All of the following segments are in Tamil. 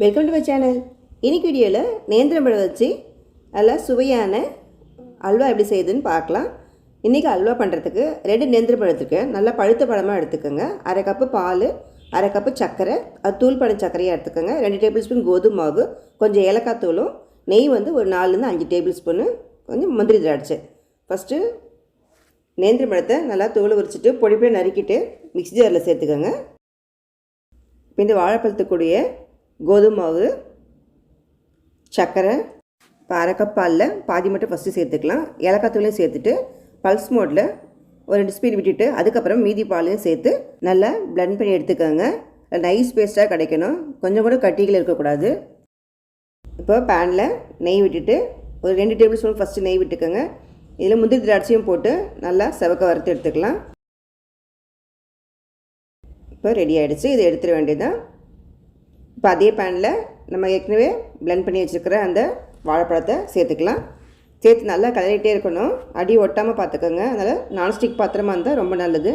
வெல்கம் டு மை சேனல் இன்றைக்கி வீடியோவில் நேந்திரம் பழம் வச்சு நல்லா சுவையான அல்வா எப்படி செய்யுதுன்னு பார்க்கலாம். இன்றைக்கி அல்வா பண்ணுறதுக்கு ரெண்டு நேந்திர பழத்துக்கு நல்லா பழுத்த பழமாக எடுத்துக்கோங்க. அரை கப்பு பால் அரை கப்பு சர்க்கரை அது தூள் பழம் சர்க்கரையாக எடுத்துக்கோங்க. ரெண்டு டேபிள் ஸ்பூன் கோதுமை மாவு கொஞ்சம் ஏலக்காய் தூளும் நெய் வந்து ஒரு நாலுலேருந்து அஞ்சு டேபிள் ஸ்பூனு கொஞ்சம் முந்திரி திராட்சை ஃபஸ்ட்டு நேந்திர பழத்தை நல்லா தூளை உரிச்சிட்டு பொடி பொடி நறுக்கிட்டு மிக்ஸி ஜாரில் சேர்த்துக்கோங்க. இப்போ இந்த வாழைப்பழத்துக்கூடிய கோதுமை மாவு சர்க்கரை இப்போ அரை கப் பாலில் பாதி மட்டும் ஃபஸ்ட்டு சேர்த்துக்கலாம். ஏலக்காய் தூளையும் சேர்த்துட்டு பல்ஸ் மோட்டில் ஒரு ரெண்டு ஸ்பீட் விட்டுட்டு அதுக்கப்புறம் மீதி பாலையும் சேர்த்து நல்லா பிளெண்ட் பண்ணி எடுத்துக்கோங்க. நைஸ் பேஸ்ட்டாக கிடைக்கணும். கொஞ்சம் கூட கட்டிகள் இருக்கக்கூடாது. இப்போ பேனில் நெய் விட்டுட்டு ஒரு ரெண்டு டேபிள் ஸ்பூன் ஃபஸ்ட்டு நெய் விட்டுக்கோங்க. இதில் முந்திரி திராட்சையும் போட்டு நல்லா செவக்க வறுத்து எடுத்துக்கலாம். இப்போ ரெடி ஆகிடுச்சு இதை எடுத்துட வேண்டியதான் இப்போ அதே பேனில் நம்ம ஏற்கனவே பிளெண்ட் பண்ணி வச்சுருக்கிற அந்த வாழைப்பழத்தை சேர்த்துக்கலாம். சேர்த்து நல்லா கலரிகிட்டே இருக்கணும். அடி ஒட்டாமல் பார்த்துக்கோங்க. அதனால் நான்ஸ்டிக் பாத்திரமா இருந்தால் ரொம்ப நல்லது.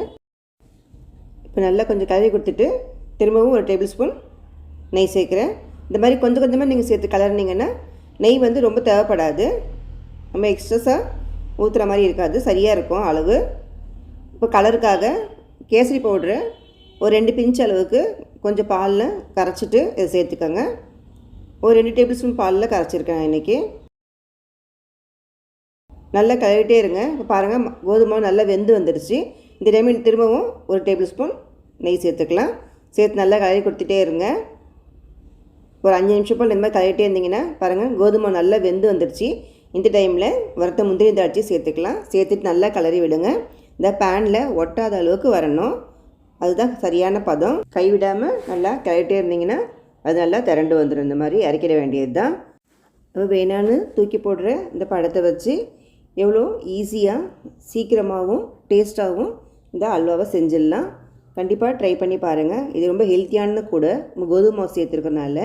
இப்போ நல்லா கொஞ்சம் கலரி கொடுத்துட்டு திரும்பவும் ஒரு டேபிள் ஸ்பூன் நெய் சேர்க்குறேன். இந்த மாதிரி கொஞ்சம் கொஞ்சமாக நீங்கள் சேர்த்து கலர்னிங்கன்னா நெய் வந்து ரொம்ப தேவைப்படாது. நம்ம எக்ஸ்ட்ரஸாக ஊற்றுற மாதிரி இருக்காது. சரியாக இருக்கும் அளவு. இப்போ கலருக்காக கேசரி பவுட்ரு ஒரு ரெண்டு பிஞ்ச் அளவுக்கு கொஞ்சம் பாலில் கரைச்சிட்டு இதை சேர்த்துக்கோங்க. ஒரு ரெண்டு டேபிள் ஸ்பூன் பாலில் கரைச்சிருக்கேன் இன்றைக்கி நல்லா கழுவிட்டே இருங்க. இப்போ பாருங்கள் கோதுமை நல்லா வெந்து வந்துடுச்சு. இந்த டைம் திரும்பவும் ஒரு டேபிள் ஸ்பூன் நெய் சேர்த்துக்கலாம். சேர்த்து நல்லா கழுவி கொடுத்துட்டே இருங்க. ஒரு அஞ்சு நிமிஷம் போல் இந்த மாதிரி கழுவிட்டே இருந்தீங்கன்னா பாருங்கள் கோதுமை நல்லா வெந்து வந்துடுச்சு. இந்த டைமில் வறுத்த முந்திரி திராட்சை சேர்த்துக்கலாம். சேர்த்துட்டு நல்லா கலரி விடுங்க. இந்த பேனில் ஒட்டாத அளவுக்கு வரணும். அதுதான் சரியான பதம். கைவிடாமல் நல்லா கிளறிட்டே இருந்தீங்கன்னா அது நல்லா திரண்டு வந்துடும் இந்த மாதிரி இறக்கிட வேண்டியது தான் வேணான்னு தூக்கி போடுற இந்த பழத்தை வச்சு எவ்வளோ ஈஸியாக சீக்கிரமாகவும் டேஸ்ட்டாகவும் இந்த அல்வாவை செஞ்சிடலாம். கண்டிப்பாக ட்ரை பண்ணி பாருங்கள் இது ரொம்ப ஹெல்த்தியானது கூட. நம்ம கோதுமை மாவு சேர்த்துருக்கனால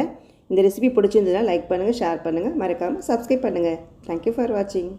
இந்த ரெசிபி பிடிச்சிருந்ததுன்னா லைக் பண்ணுங்கள் ஷேர் பண்ணுங்கள் மறக்காமல் சப்ஸ்கிரைப் பண்ணுங்கள் தேங்க்யூ ஃபார் வாட்சிங்